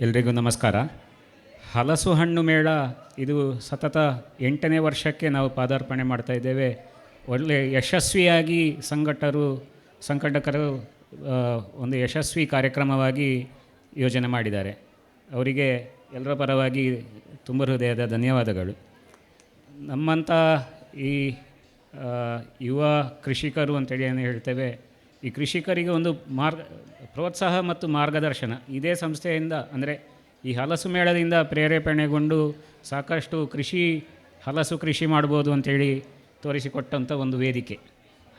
ಎಲ್ರಿಗೂ ನಮಸ್ಕಾರ. ಹಲಸು ಹಣ್ಣು ಮೇಳ ಇದು ಸತತ ಎಂಟನೇ ವರ್ಷಕ್ಕೆ ನಾವು ಪಾದಾರ್ಪಣೆ ಮಾಡ್ತಾ ಇದ್ದೇವೆ. ಒಳ್ಳೆ ಯಶಸ್ವಿಯಾಗಿ ಸಂಘಟರು ಸಂಘಟಕರು ಒಂದು ಯಶಸ್ವಿ ಕಾರ್ಯಕ್ರಮವಾಗಿ ಯೋಜನೆ ಮಾಡಿದ್ದಾರೆ. ಅವರಿಗೆ ಎಲ್ಲರ ಪರವಾಗಿ ತುಂಬ ಹೃದಯದ ಧನ್ಯವಾದಗಳು. ನಮ್ಮಂಥ ಈ ಯುವ ಕೃಷಿಕರು ಅಂತೇಳಿ ಏನು ಹೇಳ್ತೇವೆ ಈ ಕೃಷಿಕರಿಗೆ ಒಂದು ಮಾರ್ಗ, ಪ್ರೋತ್ಸಾಹ ಮತ್ತು ಮಾರ್ಗದರ್ಶನ. ಇದೇ ಸಂಸ್ಥೆಯಿಂದ, ಅಂದರೆ ಈ ಹಲಸು ಮೇಳದಿಂದ ಪ್ರೇರೇಪಣೆಗೊಂಡು ಸಾಕಷ್ಟು ಕೃಷಿ, ಹಲಸು ಕೃಷಿ ಮಾಡ್ಬೋದು ಅಂಥೇಳಿ ತೋರಿಸಿಕೊಟ್ಟಂಥ ಒಂದು ವೇದಿಕೆ.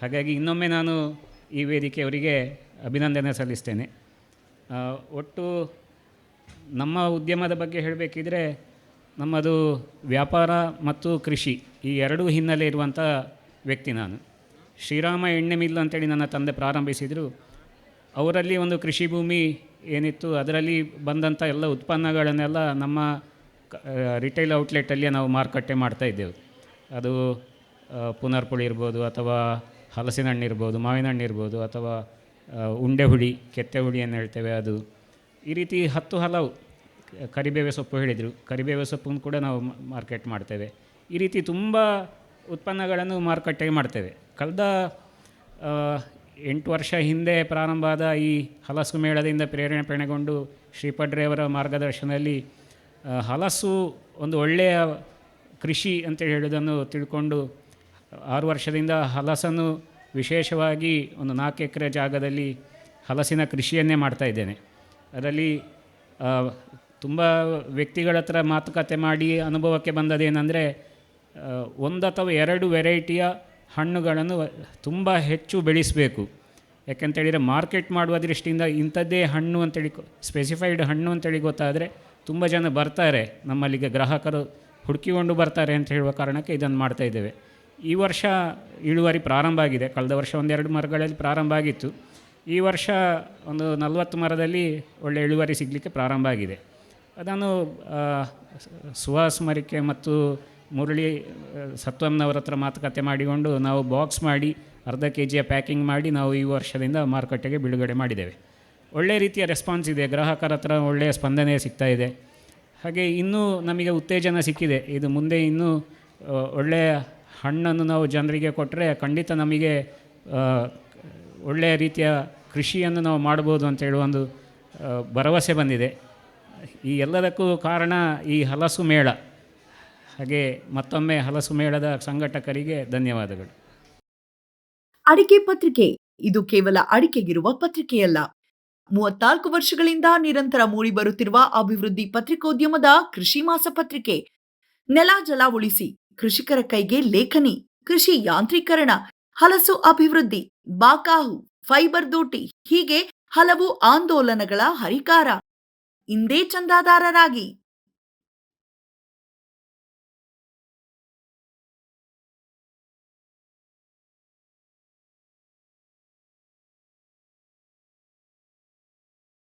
ಹಾಗಾಗಿ ಇನ್ನೊಮ್ಮೆ ನಾನು ಈ ವೇದಿಕೆಯವರಿಗೆ ಅಭಿನಂದನೆ ಸಲ್ಲಿಸ್ತೇನೆ. ಒಟ್ಟು ನಮ್ಮ ಉದ್ಯಮದ ಬಗ್ಗೆ ಹೇಳಬೇಕಿದ್ರೆ, ನಮ್ಮದು ವ್ಯಾಪಾರ ಮತ್ತು ಕೃಷಿ ಈ ಎರಡೂ ಹಿನ್ನೆಲೆ ಇರುವಂಥ ವ್ಯಕ್ತಿ ನಾನು. ಶ್ರೀರಾಮ ಎಣ್ಣೆ ಮಿಲ್ ಅಂತೇಳಿ ನನ್ನ ತಂದೆ ಪ್ರಾರಂಭಿಸಿದರು. ಅವರಲ್ಲಿ ಒಂದು ಕೃಷಿ ಭೂಮಿ ಏನಿತ್ತು, ಅದರಲ್ಲಿ ಬಂದಂಥ ಎಲ್ಲ ಉತ್ಪನ್ನಗಳನ್ನೆಲ್ಲ ನಮ್ಮ ರಿಟೈಲ್ ಔಟ್ಲೆಟಲ್ಲಿ ನಾವು ಮಾರುಕಟ್ಟೆ ಮಾಡ್ತಾ ಇದ್ದೆವು. ಅದು ಪುನರ್ಪುಳಿ ಇರ್ಬೋದು ಅಥವಾ ಹಲಸಿನ ಹಣ್ಣು ಇರ್ಬೋದು ಮಾವಿನ ಹಣ್ಣು ಇರ್ಬೋದು ಅಥವಾ ಉಂಡೆ ಹುಳಿ, ಕೆತ್ತೆ ಹುಳಿ ಏನು ಹೇಳ್ತೇವೆ ಅದು. ಈ ರೀತಿ ಹತ್ತು ಹಲವು ಕರಿಬೇವೆ ಸೊಪ್ಪು ಹೇಳಿದರು. ಕರಿಬೇವೆ ಸೊಪ್ಪನ್ನು ಕೂಡ ನಾವು ಮಾರ್ಕೆಟ್ ಮಾಡ್ತೇವೆ. ಈ ರೀತಿ ತುಂಬ ಉತ್ಪನ್ನಗಳನ್ನು ಮಾರುಕಟ್ಟೆಗೆ ಮಾಡ್ತೇವೆ. ಕಳೆದ ಎಂಟು ವರ್ಷ ಹಿಂದೆ ಪ್ರಾರಂಭ ಆದ ಈ ಹಲಸು ಮೇಳದಿಂದ ಪ್ರೇರಣೆ ಪ್ರೇರಣೆಗೊಂಡು ಶ್ರೀಪಡ್ರೆಯವರ ಮಾರ್ಗದರ್ಶನದಲ್ಲಿ ಹಲಸು ಒಂದು ಒಳ್ಳೆಯ ಕೃಷಿ ಅಂತ ಹೇಳೋದನ್ನು ತಿಳ್ಕೊಂಡು, ಆರು ವರ್ಷದಿಂದ ಹಲಸನ್ನು ವಿಶೇಷವಾಗಿ ಒಂದು ನಾಲ್ಕು ಎಕರೆ ಜಾಗದಲ್ಲಿ ಹಲಸಿನ ಕೃಷಿಯನ್ನೇ ಮಾಡ್ತಾ ಇದ್ದೇನೆ. ಅದರಲ್ಲಿ ತುಂಬ ವ್ಯಕ್ತಿಗಳ ಹತ್ರ ಮಾತುಕತೆ ಮಾಡಿ ಅನುಭವಕ್ಕೆ ಬಂದದೇನೆಂದರೆ ಒಂದು ಅಥವಾ ಎರಡು ವೆರೈಟಿಯ ಹಣ್ಣುಗಳನ್ನು ತುಂಬ ಹೆಚ್ಚು ಬೆಳೆಸಬೇಕು. ಯಾಕೆಂತೇಳಿದರೆ ಮಾರ್ಕೆಟ್ ಮಾಡುವ ದೃಷ್ಟಿಯಿಂದ ಇಂಥದ್ದೇ ಹಣ್ಣು ಅಂತೇಳಿ ಸ್ಪೆಸಿಫೈಡ್ ಹಣ್ಣು ಅಂತೇಳಿ ಗೊತ್ತಾದರೆ ತುಂಬ ಜನ ಬರ್ತಾರೆ. ನಮ್ಮಲ್ಲಿಗೆ ಗ್ರಾಹಕರು ಹುಡುಕಿಕೊಂಡು ಬರ್ತಾರೆ ಅಂತ ಹೇಳುವ ಕಾರಣಕ್ಕೆ ಇದನ್ನು ಮಾಡ್ತಾ ಇದ್ದೇವೆ. ಈ ವರ್ಷ ಇಳುವರಿ ಪ್ರಾರಂಭ ಆಗಿದೆ. ಕಳೆದ ವರ್ಷ ಒಂದೆರಡು ಮರಗಳಲ್ಲಿ ಪ್ರಾರಂಭ ಆಗಿತ್ತು. ಈ ವರ್ಷ ಒಂದು ನಲವತ್ತು ಮರದಲ್ಲಿ ಒಳ್ಳೆ ಇಳುವರಿ ಸಿಗಲಿಕ್ಕೆ ಪ್ರಾರಂಭ ಆಗಿದೆ. ಅದನ್ನು ಸುವಾಸ್ಮರಿಕೆ ಮತ್ತು ಮುರಳಿ ಸತ್ವಮ್ನವ್ರ ಹತ್ರ ಮಾತುಕತೆ ಮಾಡಿಕೊಂಡು ನಾವು ಬಾಕ್ಸ್ ಮಾಡಿ, ಅರ್ಧ ಕೆ ಜಿಯ ಪ್ಯಾಕಿಂಗ್ ಮಾಡಿ ನಾವು ಈ ವರ್ಷದಿಂದ ಮಾರುಕಟ್ಟೆಗೆ ಬಿಡುಗಡೆ ಮಾಡಿದ್ದೇವೆ. ಒಳ್ಳೆಯ ರೀತಿಯ ರೆಸ್ಪಾನ್ಸ್ ಇದೆ. ಗ್ರಾಹಕರ ಹತ್ರ ಒಳ್ಳೆಯ ಸ್ಪಂದನೆ ಸಿಗ್ತಾ ಇದೆ. ಹಾಗೆ ಇನ್ನೂ ನಮಗೆ ಉತ್ತೇಜನ ಸಿಕ್ಕಿದೆ. ಇದು ಮುಂದೆ ಇನ್ನೂ ಒಳ್ಳೆಯ ಹಣ್ಣನ್ನು ನಾವು ಜನರಿಗೆ ಕೊಟ್ಟರೆ ಖಂಡಿತ ನಮಗೆ ಒಳ್ಳೆಯ ರೀತಿಯ ಕೃಷಿಯನ್ನು ನಾವು ಮಾಡ್ಬೋದು ಅಂತ ಹೇಳುವ ಒಂದು ಭರವಸೆ ಬಂದಿದೆ. ಈ ಎಲ್ಲದಕ್ಕೂ ಕಾರಣ ಈ ಹಲಸು ಮೇಳ. ಹಾಗೆ ಮತ್ತೊಮ್ಮೆ ಹಲಸು ಮೇಳದ ಸಂಘಟಕರಿಗೆ ಧನ್ಯವಾದಗಳು. ಅಡಿಕೆ ಪತ್ರಿಕೆ, ಇದು ಕೇವಲ ಅಡಿಕೆಗಿರುವ ಪತ್ರಿಕೆಯಲ್ಲ. ಮೂವತ್ನಾಲ್ಕು ವರ್ಷಗಳಿಂದ ನಿರಂತರ ಮೂಡಿ ಬರುತ್ತಿರುವ ಅಭಿವೃದ್ಧಿ ಪತ್ರಿಕೋದ್ಯಮದ ಕೃಷಿ ಮಾಸ ಪತ್ರಿಕೆ. ನೆಲ ಜಲ ಉಳಿಸಿ, ಕೃಷಿಕರ ಕೈಗೆ ಲೇಖನಿ, ಕೃಷಿ ಯಾಂತ್ರೀಕರಣ, ಹಲಸು ಅಭಿವೃದ್ಧಿ, ಬಾಕಾಹು, ಫೈಬರ್ ದೋಟಿ, ಹೀಗೆ ಹಲವು ಆಂದೋಲನಗಳ ಹರಿಕಾರ. ಇಂದೇ ಚಂದಾದಾರರಾಗಿ.